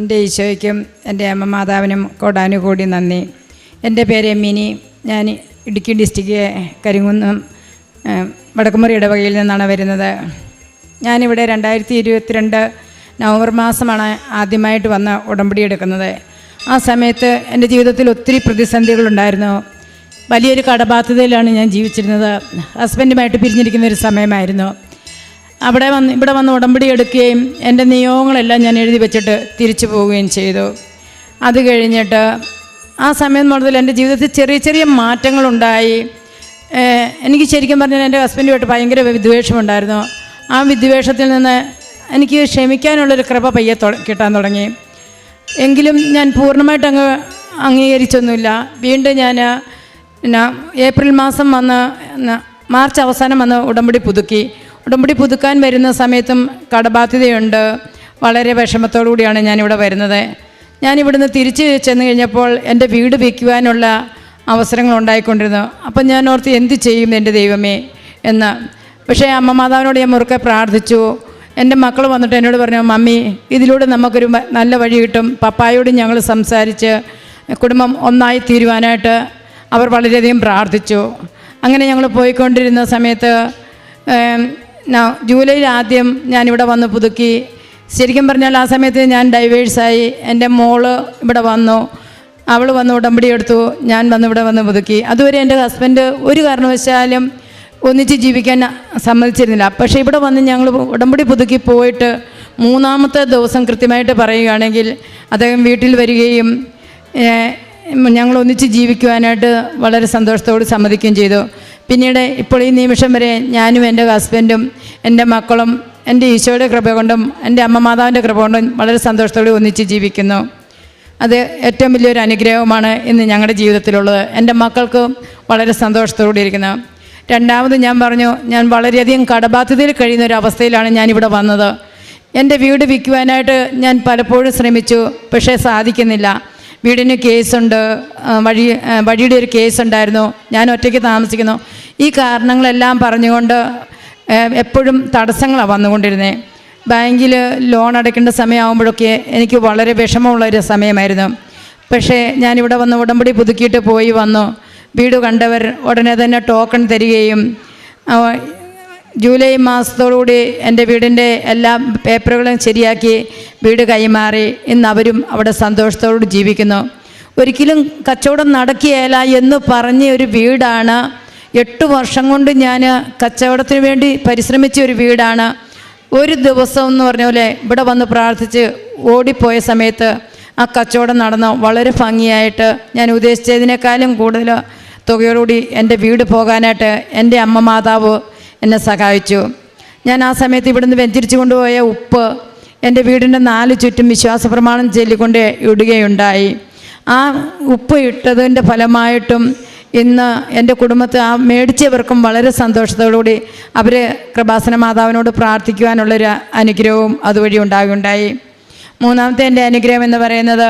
എന്റെ ഈശോയ്ക്കും എന്റെ അമ്മ മാതാവിനും കോടാനുകൂടി നന്ദി. എന്റെ പേര് മിനി. ഞാൻ ഇടുക്കി ഡിസ്ട്രിക്റ്റ് കരിങ്കുന്നം വടക്കുമുറി ഇടവകയിൽ നിന്നാണ് വരുന്നത്. ഞാനിവിടെ രണ്ടായിരത്തി ഇരുപത്തിരണ്ട് നവംബർ മാസമാണ് ആദ്യമായിട്ട് വന്ന് ഉടമ്പടി എടുക്കുന്നത്. ആ സമയത്ത് എന്റെ ജീവിതത്തിൽ ഒത്തിരി പ്രതിസന്ധികളുണ്ടായിരുന്നു. വലിയൊരു കടബാധ്യതയിലാണ് ഞാൻ ജീവിച്ചിരുന്നത്. ഹസ്ബൻഡുമായിട്ട് പിരിഞ്ഞിരിക്കുന്ന ഒരു സമയമായിരുന്നു. അവിടെ വന്ന് ഇവിടെ വന്ന് ഉടമ്പടി എടുക്കുകയും എന്റെ നിയോഗങ്ങളെല്ലാം ഞാൻ എഴുതി വെച്ചിട്ട് തിരിച്ചു പോവുകയും ചെയ്തു. അത് കഴിഞ്ഞിട്ട് ആ സമയം മുതൽ എന്റെ ജീവിതത്തിൽ ചെറിയ ചെറിയ മാറ്റങ്ങളുണ്ടായി. എനിക്ക് ശരിക്കും പറഞ്ഞാൽ എന്റെ ഹസ്ബൻഡുമായിട്ട് ഭയങ്കര വിദ്വേഷമുണ്ടായിരുന്നു. ആ വിദ്വേഷത്തിൽ നിന്ന് എനിക്ക് ക്ഷമിക്കാനുള്ളൊരു കൃപ പയ്യെ കിട്ടാൻ തുടങ്ങി. എങ്കിലും ഞാൻ പൂർണമായിട്ട് അങ്ങ് അംഗീകരിച്ചൊന്നുമില്ല. വീണ്ടും ഞാൻ ഏപ്രിൽ മാസം വന്ന് മാർച്ച് അവസാനം വന്ന് ഉടമ്പടി പുതുക്കി. ഉടമ്പടി പുതുക്കാൻ വരുന്ന സമയത്തും കടബാധ്യതയുണ്ട്. വളരെ വിഷമത്തോടു കൂടിയാണ് ഞാനിവിടെ വരുന്നത്. ഞാനിവിടുന്ന് തിരിച്ച് ചെന്ന് കഴിഞ്ഞപ്പോൾ എന്റെ വീട് വിൽക്കുവാനുള്ള അവസരങ്ങൾ ഉണ്ടായിക്കൊണ്ടിരുന്നു. അപ്പം ഞാൻ ഓർത്ത് എന്ത് ചെയ്യും എന്റെ ദൈവമേ എന്ന്. പക്ഷേ അമ്മ മാതാവിനോട് ഞാൻ മുറുക്കെ പ്രാർത്ഥിച്ചു. എന്റെ മക്കൾ വന്നിട്ട് എന്നോട് പറഞ്ഞു മമ്മി ഇതിലൂടെ നമുക്കൊരു നല്ല വഴി കിട്ടും. പപ്പായോട് ഞങ്ങൾ സംസാരിച്ച് കുടുംബം ഒന്നായി തീരുവാനായിട്ട് അവർ വളരെയധികം പ്രാർത്ഥിച്ചു. അങ്ങനെ ഞങ്ങൾ പോയിക്കൊണ്ടിരുന്ന സമയത്ത് ജൂലൈയിൽ ആദ്യം ഞാനിവിടെ വന്ന് പുതുക്കി. ശരിക്കും പറഞ്ഞാൽ ആ സമയത്ത് ഞാൻ ഡൈവേഴ്സായി എന്റെ മോൾ ഇവിടെ വന്നു. അവൾ വന്ന് ഉടമ്പടി എടുത്തു. ഞാൻ വന്ന് ഇവിടെ വന്ന് പുതുക്കി. അതുവരെ എന്റെ ഹസ്ബൻഡ് ഒരു കാരണവശാലും ഒന്നിച്ച് ജീവിക്കാൻ സമ്മതിച്ചിരുന്നില്ല. പക്ഷേ ഇവിടെ വന്ന് ഞങ്ങൾ ഉടമ്പടി പുതുക്കി പോയിട്ട് മൂന്നാമത്തെ ദിവസം കൃത്യമായിട്ട് പറയുകയാണെങ്കിൽ അദ്ദേഹം വീട്ടിൽ വരികയും ഞങ്ങൾ ഒന്നിച്ച് ജീവിക്കുവാനായിട്ട് വളരെ സന്തോഷത്തോട് സമ്മതിക്കുകയും ചെയ്തു. പിന്നീട് ഇപ്പോൾ ഈ നിമിഷം വരെ ഞാനും എന്റെ ഹസ്ബൻഡും എന്റെ മക്കളും എന്റെ ഈശോയുടെ കൃപ കൊണ്ടും എന്റെ അമ്മ മാതാവിന്റെ കൃപ കൊണ്ടും വളരെ സന്തോഷത്തോടെ ഒന്നിച്ച് ജീവിക്കുന്നു. അത് ഏറ്റവും വലിയൊരു അനുഗ്രഹമാണ് ഇന്ന് ഞങ്ങളുടെ ജീവിതത്തിലുള്ളത്. എന്റെ മക്കൾക്ക് വളരെ സന്തോഷത്തോടെ ഇരിക്കുന്നു. രണ്ടാമത് ഞാൻ പറഞ്ഞു ഞാൻ വളരെയധികം കടബാധ്യതയിൽ കഴിയുന്ന ഒരു അവസ്ഥയിലാണ് ഞാനിവിടെ വന്നത്. എന്റെ വീട് വിൽക്കുവാനായിട്ട് ഞാൻ പലപ്പോഴും ശ്രമിച്ചു പക്ഷേ സാധിക്കുന്നില്ല. വീടിന് കേസുണ്ട് വഴി വഴിയുടെ ഒരു കേസ് ഉണ്ടായിരുന്നു. ഞാൻ ഒറ്റയ്ക്ക് താമസിക്കുന്നു. ഈ കാരണങ്ങളെല്ലാം പറഞ്ഞുകൊണ്ട് എപ്പോഴും തടസ്സങ്ങളാണ് വന്നുകൊണ്ടിരുന്നത് ബാങ്കിൽ ലോൺ അടയ്ക്കേണ്ട സമയമാകുമ്പോഴൊക്കെ എനിക്ക് വളരെ വിഷമമുള്ള ഒരു സമയമായിരുന്നു. പക്ഷേ ഞാനിവിടെ വന്ന് ഉടമ്പടി പുതുക്കിയിട്ട് പോയി വന്നു. വീട് കണ്ടവർ ഉടനെ തന്നെ ടോക്കൺ തരികയും ജൂലൈ മാസത്തോടുകൂടി എന്റെ വീടിന്റെ എല്ലാ പേപ്പറുകളും ശരിയാക്കി വീട് കൈമാറി. ഇന്ന് അവരും അവിടെ സന്തോഷത്തോട് ജീവിക്കുന്നു. ഒരിക്കലും കച്ചവടം നടക്കുകയില്ല എന്ന് പറഞ്ഞ ഒരു വീടാണ് എട്ട് വർഷം കൊണ്ട് ഞാൻ കച്ചവടത്തിന് വേണ്ടി പരിശ്രമിച്ച ഒരു വീടാണ്. ഒരു ദിവസം എന്ന് പറഞ്ഞ പോലെ ഇവിടെ വന്ന് പ്രാർത്ഥിച്ച് ഓടിപ്പോയ സമയത്ത് ആ കച്ചവടം നടന്ന വളരെ ഭംഗിയായിട്ട് ഞാൻ ഉദ്ദേശിച്ചതിനേക്കാളും കൂടുതൽ തുകയോടുകൂടി എന്റെ വീട് പോകാനായിട്ട് എന്റെ അമ്മ മാതാവ് എന്നെ സഹായിച്ചു. ഞാൻ ആ സമയത്ത് ഇവിടുന്ന് വെഞ്ചരിച്ചു കൊണ്ടുപോയ ഉപ്പ് എന്റെ വീടിന്റെ നാല് ചുറ്റും വിശ്വാസ പ്രമാണം ചൊല്ലിക്കൊണ്ട് ഇടുകയുണ്ടായി. ആ ഉപ്പ് ഇട്ടതിന്റെ ഫലമായിട്ടും ഇന്ന് എന്റെ കുടുംബത്തെ ആ മേടിച്ചവർക്കും വളരെ സന്തോഷത്തോടുകൂടി അവർ കൃപാസന മാതാവിനോട് പ്രാർത്ഥിക്കുവാനുള്ളൊരു അനുഗ്രഹവും അതുവഴി ഉണ്ടാകുണ്ടായി മൂന്നാമത്തെ എന്റെ അനുഗ്രഹം എന്ന് പറയുന്നത്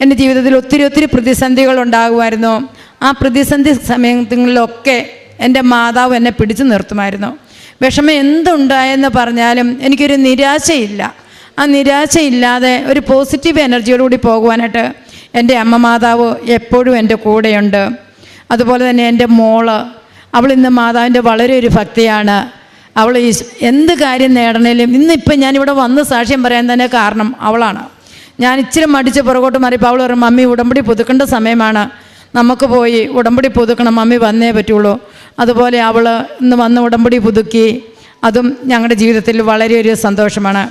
എന്റെ ജീവിതത്തിൽ ഒത്തിരി ഒത്തിരി പ്രതിസന്ധികൾ ഉണ്ടാകുമായിരുന്നു. ആ പ്രതിസന്ധി സമയങ്ങളിലൊക്കെ എന്റെ മാതാവ് എന്നെ പിടിച്ചു നിർത്തുമായിരുന്നു. വിഷമം എന്തുണ്ടായെന്ന് പറഞ്ഞാലും എനിക്കൊരു നിരാശയില്ല. ആ നിരാശയില്ലാതെ ഒരു പോസിറ്റീവ് എനർജിയോടുകൂടി പോകുവാനായിട്ട് എന്റെ അമ്മ മാതാവ് എപ്പോഴും എന്റെ കൂടെയുണ്ട്. അതുപോലെ തന്നെ എന്റെ മോൾ അവൾ ഇന്ന് മാതാവിന്റെ വളരെ ഒരു ഭക്തിയാണ്. അവൾ ഈ എന്ത് കാര്യം നേടണേലും ഇന്നിപ്പം ഞാനിവിടെ വന്ന് സാക്ഷ്യം പറയാൻ തന്നെ കാരണം അവളാണ്. ഞാൻ ഇച്ചിരി മടിച്ച് പുറകോട്ട് മാറിയപ്പോൾ അവൾ പറയും മമ്മി ഉടമ്പടി പുതുക്കേണ്ട സമയമാണ്. നമുക്ക് പോയി ഉടമ്പടി പുതുക്കണം മമ്മി വന്നേ പറ്റുള്ളൂ. അതുപോലെ അവൾ ഇന്ന് വന്ന് ഉടമ്പടി പുതുക്കി. അതും ഞങ്ങളുടെ ജീവിതത്തിൽ വളരെ ഒരു സന്തോഷമാണ്.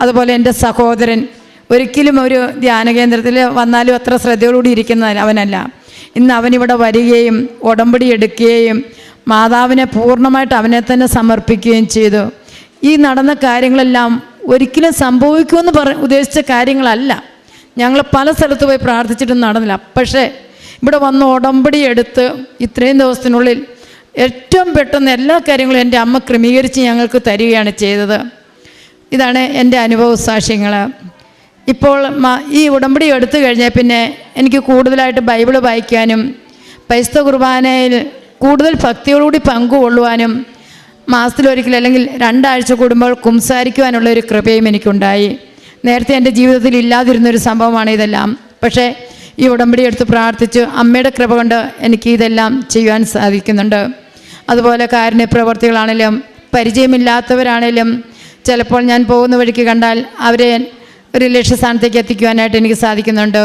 അതുപോലെ എന്റെ സഹോദരൻ ഒരിക്കലും ഒരു ധ്യാന കേന്ദ്രത്തിൽ വന്നാലും അത്ര ശ്രദ്ധയോടുകൂടി ഇരിക്കുന്ന അവനല്ല. ഇന്ന് അവനിവിടെ വരികയും ഉടമ്പടി എടുക്കുകയും മാതാവിനെ പൂർണമായിട്ട് അവനെ തന്നെ സമർപ്പിക്കുകയും ചെയ്തു. ഈ നടന്ന കാര്യങ്ങളെല്ലാം ഒരിക്കലും സംഭവിക്കുമെന്ന് പറ ഉദ്ദേശിച്ച കാര്യങ്ങളല്ല. ഞങ്ങൾ പല സ്ഥലത്ത് പോയി പ്രാർത്ഥിച്ചിട്ടും നടന്നില്ല. പക്ഷേ ഇവിടെ വന്ന് ഉടമ്പടി എടുത്ത് ഇത്രയും ദിവസത്തിനുള്ളിൽ ഏറ്റവും പെട്ടെന്ന് എല്ലാ കാര്യങ്ങളും എന്റെ അമ്മ ക്രമീകരിച്ച് ഞങ്ങൾക്ക് തരികയാണ് ചെയ്തത്. ഇതാണ് എന്റെ അനുഭവ സാക്ഷ്യങ്ങൾ ഇപ്പോൾ ഈ ഉടമ്പടി എടുത്തു കഴിഞ്ഞാൽ പിന്നെ എനിക്ക് കൂടുതലായിട്ട് ബൈബിൾ വായിക്കാനും പൈസ്ത കുർബാനയിൽ കൂടുതൽ ഭക്തിയോടുകൂടി പങ്കുകൊള്ളുവാനും മാസത്തിലൊരിക്കൽ അല്ലെങ്കിൽ രണ്ടാഴ്ച കൂടുമ്പോൾ കുംസാരിക്കുവാനുള്ള ഒരു കൃപയും എനിക്കുണ്ടായി. നേരത്തെ എന്റെ ജീവിതത്തിൽ ഇല്ലാതിരുന്നൊരു സംഭവമാണ് ഇതെല്ലാം. പക്ഷേ ഈ ഉടമ്പടി എടുത്ത് പ്രാർത്ഥിച്ച് അമ്മയുടെ കൃപ കൊണ്ട് എനിക്ക് ഇതെല്ലാം ചെയ്യുവാൻ സാധിക്കുന്നുണ്ട്. അതുപോലെ കാരുണ്യ പ്രവർത്തികളാണെങ്കിലും പരിചയമില്ലാത്തവരാണെങ്കിലും ചിലപ്പോൾ ഞാൻ പോകുന്ന വഴിക്ക് കണ്ടാൽ അവരെ ഒരു ലക്ഷ്യസ്ഥാനത്തേക്ക് എത്തിക്കുവാനായിട്ട് എനിക്ക് സാധിക്കുന്നുണ്ട്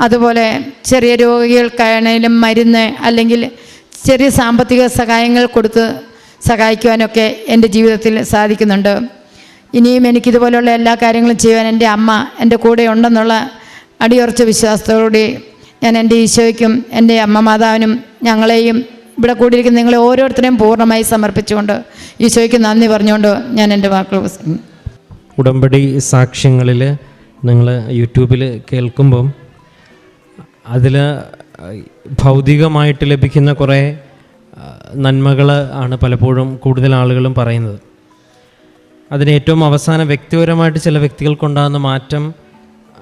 അതുപോലെ ചെറിയ രോഗികൾക്കാണെങ്കിലും മരുന്ന് അല്ലെങ്കിൽ ചെറിയ സാമ്പത്തിക സഹായങ്ങൾ കൊടുത്ത് സഹായിക്കുവാനൊക്കെ എന്റെ ജീവിതത്തിൽ സാധിക്കുന്നുണ്ട് ഇനിയും എനിക്കിതുപോലുള്ള എല്ലാ കാര്യങ്ങളും ചെയ്യുവാൻ എന്റെ അമ്മ എന്റെ കൂടെ ഉണ്ടെന്നുള്ള അടിയുറച്ച വിശ്വാസത്തോടുകൂടി ഞാൻ എന്റെ ഈശോയ്ക്കും എന്റെ അമ്മ മാതാവിനും ഞങ്ങളെയും ഇവിടെ കൂടിയിരിക്കുന്ന നിങ്ങളെ ഓരോരുത്തരെയും പൂർണമായി സമർപ്പിച്ചുകൊണ്ട് ഈശോയ്ക്ക് നന്ദി പറഞ്ഞുകൊണ്ട് ഞാൻ എന്റെ വാക്കുകൾ. ഉടമ്പടി സാക്ഷ്യങ്ങളിൽ നിങ്ങൾ യൂട്യൂബിൽ കേൾക്കുമ്പം അതിൽ ഭൗതികമായിട്ട് ലഭിക്കുന്ന കുറേ നന്മകൾ ആണ് പലപ്പോഴും കൂടുതൽ ആളുകളും പറയുന്നത്. അതിന് ഏറ്റവും അവസാനം വ്യക്തിപരമായിട്ട് ചില വ്യക്തികൾക്കുണ്ടാകുന്ന മാറ്റം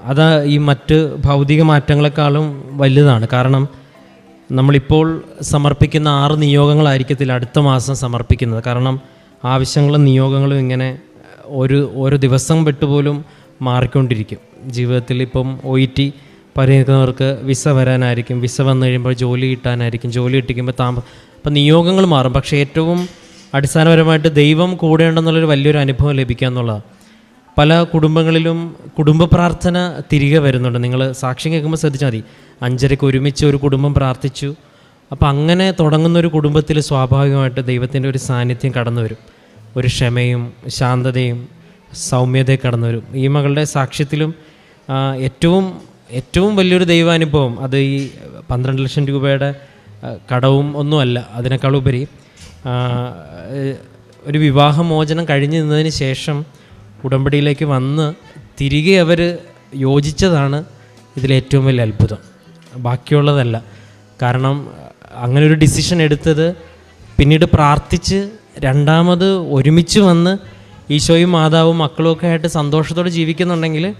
അത് ഈ മറ്റ് ഭൗതിക മാറ്റങ്ങളെക്കാളും വലുതാണ്. കാരണം നമ്മളിപ്പോൾ സമർപ്പിക്കുന്ന ആറ് നിയോഗങ്ങളായിരിക്കത്തില്ല അടുത്ത മാസം സമർപ്പിക്കുന്നത്. കാരണം ആവശ്യങ്ങളും നിയോഗങ്ങളും ഇങ്ങനെ ഒരു ഓരോ ദിവസം വിട്ടുപോലും മാറിക്കൊണ്ടിരിക്കും. ജീവിതത്തിൽ ഇപ്പം ഒ ഇ ടി പരിഹരിക്കുന്നവർക്ക് വിസ വരാനായിരിക്കും. വിസ വന്നു കഴിയുമ്പോൾ ജോലി കിട്ടാനായിരിക്കും. ജോലി കിട്ടിക്കുമ്പോൾ താമ അപ്പം നിയോഗങ്ങൾ മാറും. പക്ഷേ ഏറ്റവും അടിസ്ഥാനപരമായിട്ട് ദൈവം കൂടെ ഉണ്ടെന്നുള്ളൊരു വലിയൊരു അനുഭവം ലഭിക്കുക എന്നുള്ളതാണ്. പല കുടുംബങ്ങളിലും കുടുംബ പ്രാർത്ഥന തിരികെ വരുന്നുണ്ട്. നിങ്ങൾ സാക്ഷ്യം കേൾക്കുമ്പോൾ ശ്രദ്ധിച്ചാൽ മതി. അഞ്ചരയ്ക്ക് ഒരുമിച്ച് ഒരു കുടുംബം പ്രാർത്ഥിച്ചു. അപ്പോൾ അങ്ങനെ തുടങ്ങുന്ന ഒരു കുടുംബത്തിൽ സ്വാഭാവികമായിട്ട് ദൈവത്തിന്റെ ഒരു സാന്നിധ്യം കടന്നു വരും ഒരു ക്ഷമയും ശാന്തതയും സൗമ്യതയും കടന്നു വരും ഈ മകളുടെ സാക്ഷ്യത്തിലും ഏറ്റവും ഏറ്റവും വലിയൊരു ദൈവാനുഭവം അത് ഈ പന്ത്രണ്ട് ലക്ഷം രൂപയുടെ കടവും ഒന്നുമല്ല അതിനേക്കാൾ ഉപരി ഒരു വിവാഹമോചനം കഴിഞ്ഞു നിന്നതിന് ശേഷം ഉടമ്പടിയിലേക്ക് വന്ന് തിരികെ അവർ യോജിച്ചതാണ് ഇതിലേറ്റവും വലിയ അത്ഭുതം. ബാക്കിയുള്ളതല്ല. കാരണം അങ്ങനെ ഒരു ഡിസിഷൻ എടുത്തത് പിന്നീട് പ്രാർത്ഥിച്ച് രണ്ടാമത് ഒരുമിച്ച് വന്ന് ഈശോയും മാതാവും മക്കളും ഒക്കെ ആയിട്ട് സന്തോഷത്തോടെ ജീവിക്കുന്നുണ്ടെങ്കിൽ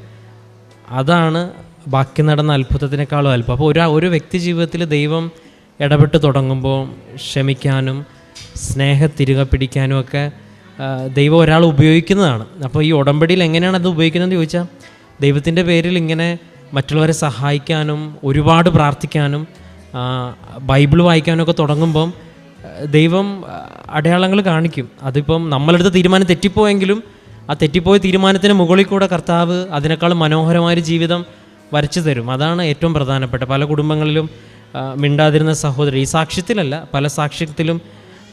അതാണ് ബാക്കി നടന്ന അത്ഭുതത്തിനേക്കാളും അല്പം. അപ്പോൾ ഒരു ഒരു വ്യക്തി ജീവിതത്തിൽ ദൈവം ഇടപെട്ട് തുടങ്ങുമ്പോൾ ക്ഷമിക്കാനും സ്നേഹത്തിരുക തിരികെ പിടിക്കാനും ഒക്കെ ദൈവം ഒരാൾ ഉപയോഗിക്കുന്നതാണ്. അപ്പോൾ ഈ ഉടമ്പടിയിൽ എങ്ങനെയാണ് അത് ഉപയോഗിക്കുന്നതെന്ന് ചോദിച്ചാൽ ദൈവത്തിന്റെ പേരിൽ ഇങ്ങനെ മറ്റുള്ളവരെ സഹായിക്കാനും ഒരുപാട് പ്രാർത്ഥിക്കാനും ബൈബിൾ വായിക്കാനൊക്കെ തുടങ്ങുമ്പം ദൈവം അടയാളങ്ങൾ കാണിക്കും. അതിപ്പം നമ്മളെടുത്ത തീരുമാനം തെറ്റിപ്പോയെങ്കിലും ആ തെറ്റിപ്പോയ തീരുമാനത്തിന് മുകളിൽ കൂടെ കർത്താവ് അതിനേക്കാൾ മനോഹരമായൊരു ജീവിതം വരച്ചു തരും. അതാണ് ഏറ്റവും പ്രധാനപ്പെട്ട. പല കുടുംബങ്ങളിലും മിണ്ടാതിരുന്ന സഹോദരി ഈ സാക്ഷ്യത്തിലല്ല പല സാക്ഷ്യത്തിലും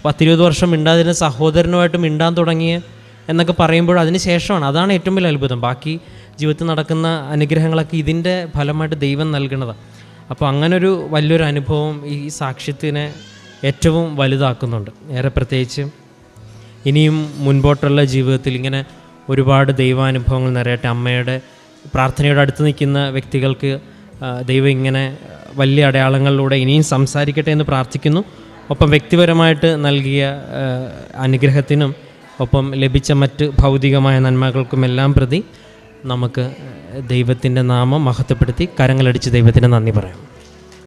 പത്തിരുപത് വർഷം മിണ്ടാതിരുന്ന സഹോദരനുമായിട്ട് മിണ്ടാൻ തുടങ്ങിയ എന്നൊക്കെ പറയുമ്പോൾ അതിന് ശേഷമാണ്. അതാണ് ഏറ്റവും വലിയ അത്ഭുതം. ബാക്കി ജീവിതത്തിൽ നടക്കുന്ന അനുഗ്രഹങ്ങളൊക്കെ ഇതിന്റെ ഫലമായിട്ട് ദൈവം നൽകുന്നതാണ്. അപ്പോൾ അങ്ങനൊരു വലിയൊരു അനുഭവം ഈ സാക്ഷ്യത്തിനെ ഏറ്റവും വലുതാക്കുന്നുണ്ട്. ഏറെ പ്രത്യേകിച്ച് ഇനിയും മുൻപോട്ടുള്ള ജീവിതത്തിൽ ഇങ്ങനെ ഒരുപാട് ദൈവാനുഭവങ്ങൾ നിറയട്ടെ. അമ്മയുടെ പ്രാർത്ഥനയോട് അടുത്ത് നിൽക്കുന്ന വ്യക്തികൾക്ക് ദൈവം ഇങ്ങനെ വലിയ അടയാളങ്ങളിലൂടെ ഇനിയും സംസാരിക്കട്ടെ എന്ന് പ്രാർത്ഥിക്കുന്നു. ഒപ്പം വ്യക്തിപരമായിട്ട് നൽകിയ അനുഗ്രഹത്തിനും ഒപ്പം ലഭിച്ച മറ്റ് ഭൗതികമായ നന്മകൾക്കുമെല്ലാം പ്രതി നമുക്ക് ദൈവത്തിന്റെ നാമം മഹത്വപ്പെടുത്തി കരങ്ങളടിച്ച് ദൈവത്തിന് നന്ദി പറയാം.